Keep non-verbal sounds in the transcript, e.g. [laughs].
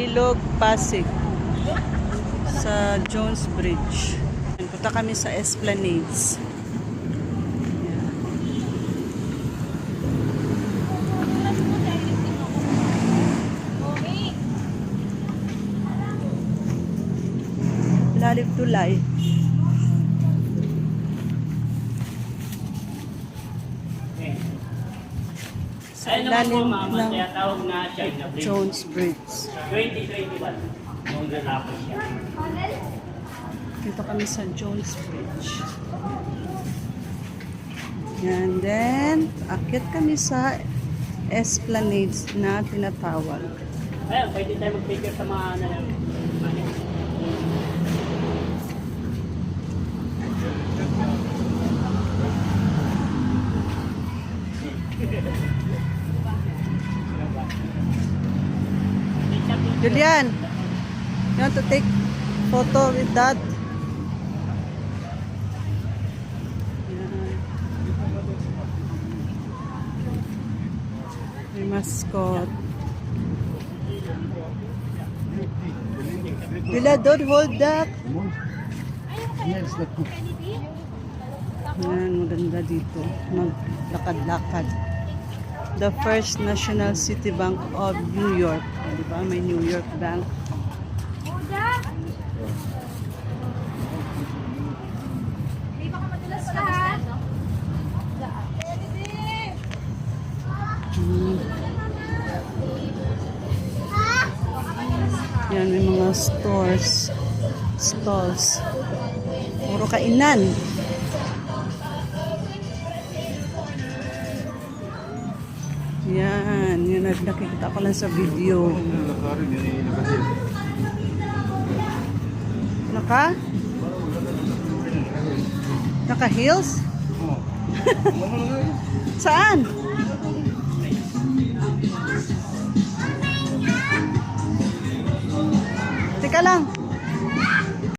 Ilog, Pasig. Sa Jones Bridge. Punta kami sa Esplanades. Lalim tulay. Sa po ilalim ma'am, ang ng tinatawag na Bridge. Jones Bridge. 2021, nung natapos siya. Dito kami sa Jones Bridge. And then, akit kami sa Esplanades na tinatawag. Ayun, pwede tayo mag-picture sa mga ano Julian, you want to take photo with? Yan. May mascot. Julia, don't hold that. Yan, maganda dito. Maglakad-lakad. The First National City Bank of New York. Di ba? May New York Bank. Hmm. Yan, may mga stores, stalls. Puro kainan. Yan, yun ang nakikita ko lang sa video. Naka? Naka heels? [laughs] Saan? Teka lang.